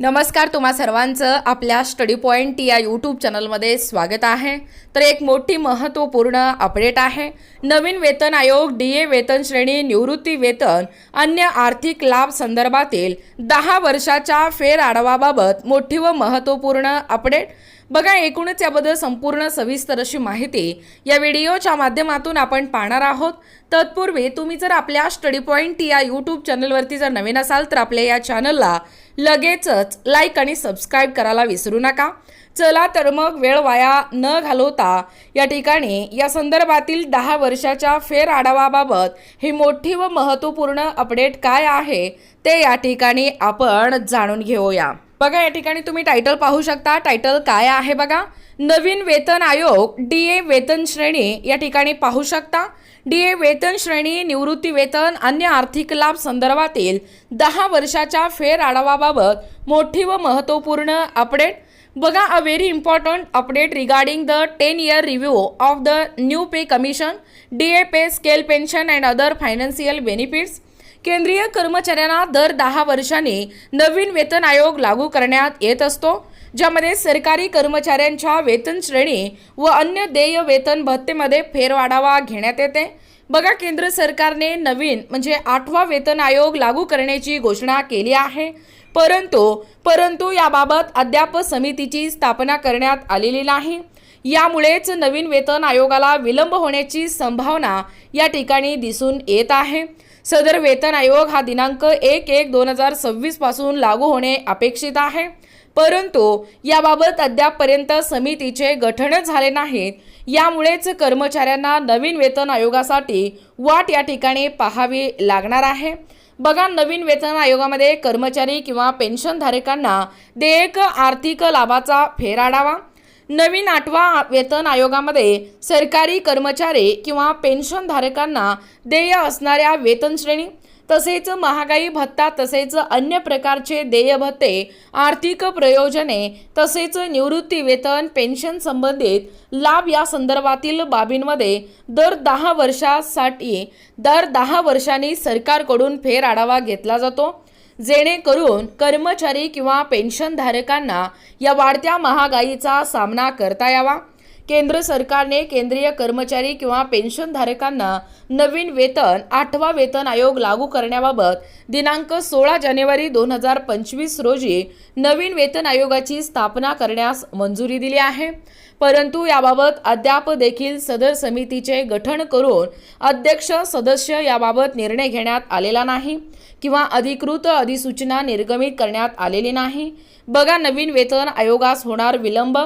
नमस्कार तुम्हा सर्वांचं आपल्या स्टडी पॉईंट या यूट्यूब चॅनलमध्ये स्वागत आहे. तर एक मोठी महत्त्वपूर्ण अपडेट आहे. नवीन वेतन आयोग डी ए वेतन श्रेणी निवृत्ती वेतन अन्य आर्थिक लाभ संदर्भातील दहा वर्षाच्या फेर आढावाबाबत मोठी व महत्त्वपूर्ण अपडेट. बघा एकूणच याबद्दल संपूर्ण सविस्तर अशी माहिती या व्हिडिओच्या माध्यमातून आपण पाहणार आहोत. तत्पूर्वी तुम्ही जर आपल्या स्टडी पॉईंट या यूट्यूब चॅनलवरती जर नवीन असाल तर आपल्या या चॅनलला लगेचच लाईक आणि सबस्क्राईब करायला विसरू नका. चला तर मग वेळ वाया न घालवता या ठिकाणी या संदर्भातील दहा वर्षाच्या फेर आढावाबाबत ही मोठी व महत्त्वपूर्ण अपडेट काय आहे ते या ठिकाणी आपण जाणून घेऊया. बघा या ठिकाणी तुम्ही टायटल पाहू शकता. टायटल काय आहे बघा? नवीन वेतन आयोग डी ए वेतन श्रेणी या ठिकाणी पाहू शकता. डी ए वेतन श्रेणी निवृत्ती वेतन अन्य आर्थिक लाभ संदर्भातील दहा वर्षाच्या फेर आढावाबाबत मोठी व महत्त्वपूर्ण अपडेट बघा a very important update regarding the ten year review of the new pay commission D A pay scale pension and other financial benefits केंद्रीय कर्मचाऱ्यांना दर दहा वर्षांनी नवीन वेतन आयोग लागू करण्यात येत असतो ज्यामध्ये सरकारी कर्मचाऱ्यांच्या वेतन श्रेणी व अन्य देय वेतन भत्तेमध्ये फेरवाढावा घेण्यात येते. बघा केंद्र सरकारने नवीन म्हणजे आठवा वेतन आयोग लागू करण्याची घोषणा केली आहे. परंतु परंतु याबाबत अद्याप समितीची स्थापना करण्यात आलेली नाही. यामुळेच नवीन वेतन आयोगाला विलंब होण्याची संभावना या ठिकाणी दिसून येत आहे. सदर वेतन आयोग हा दिनांक एक एक दोन हजार सव्वीसपासून लागू होणे अपेक्षित आहे. परंतु याबाबत अद्यापपर्यंत समितीचे गठन झाले नाहीत. यामुळेच कर्मचाऱ्यांना नवीन वेतन आयोगासाठी वाट या ठिकाणी पाहावी लागणार आहे. बघा नवीन वेतन आयोगामध्ये कर्मचारी किंवा पेन्शनधारकांना देयक आर्थिक लाभाचा फेराडावा नवीन आठवा वेतन आयोगामध्ये सरकारी कर्मचारी किंवा पेन्शनधारकांना देय असणाऱ्या वेतन श्रेणी तसेच महागाई भत्ता तसेच अन्य प्रकारचे देय भत्ते आर्थिक प्रयोजने तसेच निवृत्ती वेतन पेन्शन संबंधित लाभ या संदर्भातील बाबींमध्ये दर दहा वर्षासाठी दर दहा वर्षांनी सरकारकडून फेर आढावा घेतला जातो. जेणेकरून कर्मचारी किंवा पेन्शनधारकांना या वाढत्या महागाईचा सामना करता यावा. केंद्र सरकारने केंद्रीय कर्मचारी किंवा पेन्शनधारकांना नवीन वेतन आठवा वेतन आयोग लागू करण्याबाबत दिनांक सोळा जानेवारी दोन हजार पंचवीस रोजी नवीन वेतन आयोगाची स्थापना करण्यास मंजुरी दिली आहे. परंतु याबाबत अद्याप देखील सदर समितीचे गठन करून अध्यक्ष सदस्य याबाबत निर्णय घेण्यात आलेला नाही किंवा अधिकृत अधिसूचना निर्गमित करण्यात आलेली नाही. बघा नवीन वेतन आयोगास होणार विलंब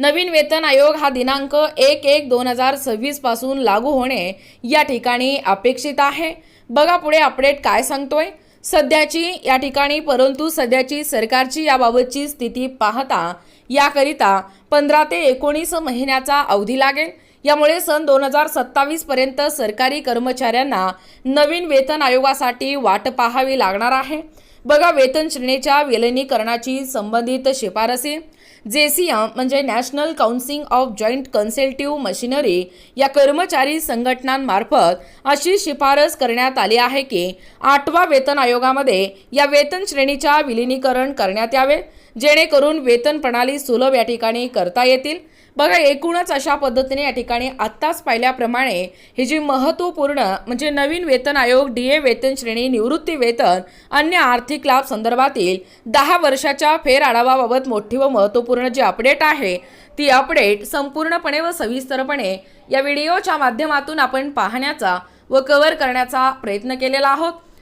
नवीन वेतन आयोग हा दिनांक एक एक दोन हजार सव्वीसपासून लागू होणे या ठिकाणी अपेक्षित आहे. बघा पुढे अपडेट काय सांगतोय. सध्याची या ठिकाणी परंतु सध्याची सरकारची याबाबतची स्थिती पाहता याकरिता पंधरा ते एकोणीस महिन्याचा अवधी लागेल. यामुळे सन दोन हजार सत्तावीस पर्यंत सरकारी कर्मचाऱ्यांना नवीन वेतन आयोगासाठी वाट पाहावी लागणार आहे. बघा वेतन श्रेणीच्या विलिनीकरणाची संबंधित शिफारसी. जेसीएम म्हणजे national council of joint consultative machinery या कर्मचारी संघटनांमार्फत अशी शिफारस करण्यात आली आहे की आठवा वेतन आयोगामध्ये या वेतन श्रेणीच्या विलिनीकरण करण्यात यावे जेणेकरून वेतन प्रणाली सुलभ या ठिकाणी करता येतील. बघा एकूणच अशा पद्धतीने या ठिकाणी आत्ताच पाहिल्याप्रमाणे ही जी महत्त्वपूर्ण म्हणजे नवीन वेतन आयोग डी ए वेतन श्रेणी निवृत्ती वेतन अन्य आर्थिक लाभ संदर्भातील दहा वर्षाच्या फेर आढावाबाबत मोठी व महत्त्वपूर्ण जी अपडेट आहे ती अपडेट संपूर्णपणे व सविस्तरपणे या व्हिडिओच्या माध्यमातून आपण पाहण्याचा व कव्हर करण्याचा प्रयत्न केलेला आहोत.